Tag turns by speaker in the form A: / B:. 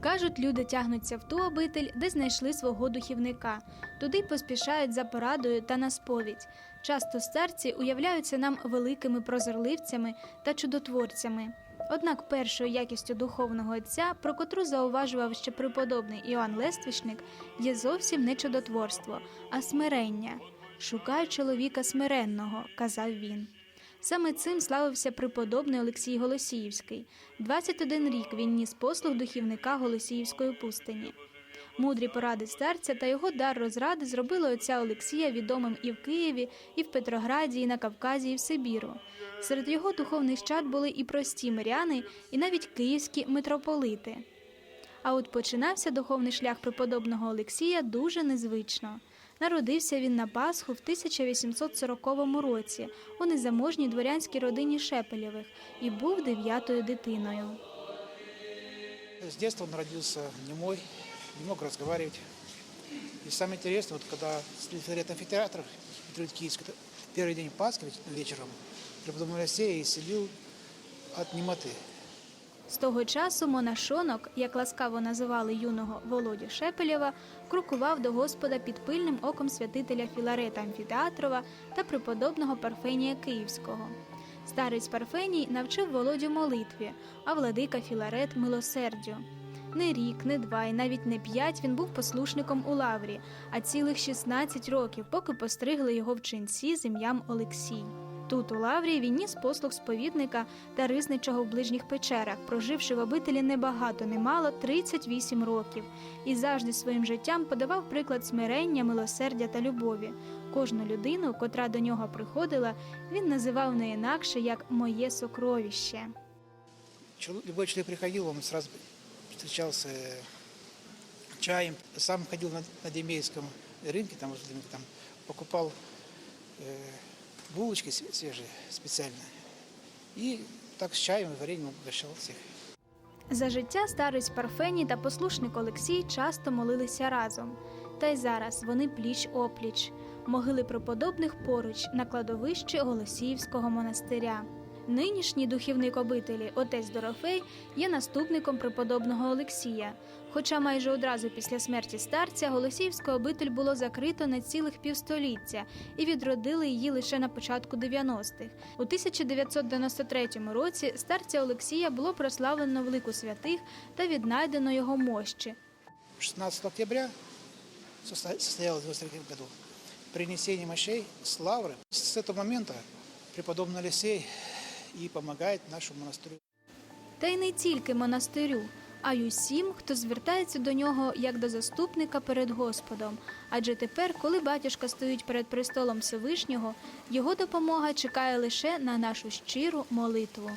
A: Кажуть, люди тягнуться в ту обитель, де знайшли свого духівника. Туди поспішають за порадою та на сповідь. Часто старці уявляються нам великими прозорливцями та чудотворцями. Однак першою якістю духовного отця, про котру зауважував ще преподобний Іоанн Лествічник, є зовсім не чудотворство, а смирення. Шукай чоловіка смиренного, казав він. Саме цим славився преподобний Олексій Голосіївський. 21 рік він ніс послуг духівника Голосіївської пустині. Мудрі поради старця та його дар розради зробили отця Олексія відомим і в Києві, і в Петрограді, і на Кавказі, і в Сибіру. Серед його духовних чад були і прості миряни, і навіть київські митрополити. А от починався духовний шлях преподобного Олексія дуже незвично. Народився він на Пасху в 1840 році у незаможній дворянській родині Шепелєвих і був дев'ятою дитиною.
B: С детства он родился немой, не мог разговаривать. И самое интересное, вот когда Филарет амфитеатр Петрович Киевский, это первый день Пасхи вечером, преподобный Алексей исцелил от немоты.
A: З того часу монашонок, як ласкаво називали юного Володю Шепелєва, крокував до Господа під пильним оком святителя Філарета Амфітеатрова та преподобного Парфенія Київського. Старець Парфеній навчив Володю молитві, а владика Філарет милосердю. Не рік, не два і навіть не п'ять він був послушником у лаврі, а цілих 16 років, поки постригли його в ченці з ім'ям Олексій. Тут, у Лаврії, він ніс послуг сповідника та ризничого в ближніх печерах, проживши в обителі небагато, немало 38 років, і завжди своїм життям подавав приклад смирення, милосердя та любові. Кожну людину, котра до нього приходила, він називав не інакше як моє сокровище.
B: Чел- Любой человек приходил, он сразу встречался э, чаем. Сам ходил на, на Демейском рынке, там, возле рынка, там покупал э, булочки све- свежие І так з чаєм і вареньем угощал всіх.
A: За життя старець Парфеній та послушник Олексій часто молилися разом. Та й зараз вони пліч опліч, могили преподобних поруч на кладовищі Голосіївського монастиря. Нинішній духівник обителі, отець Дорофей, є наступником преподобного Олексія. Хоча майже одразу після смерті старця Голосіївську обитель було закрито на цілих півстоліття і відродили її лише на початку 90-х. У 1993 році старця Олексія було прославлено в лику святих та віднайдено його мощі.
B: 16 октября состо- состоялось в 23 году принесение мощей с лавры. С этого момента преподобный Алексей и допомагає нашому монастирю.
A: Та й не тільки монастирю, а й усім, хто звертається до нього як до заступника перед Господом. Адже тепер, коли батюшка стоїть перед престолом Всевишнього, його допомога чекає лише на нашу щиру молитву.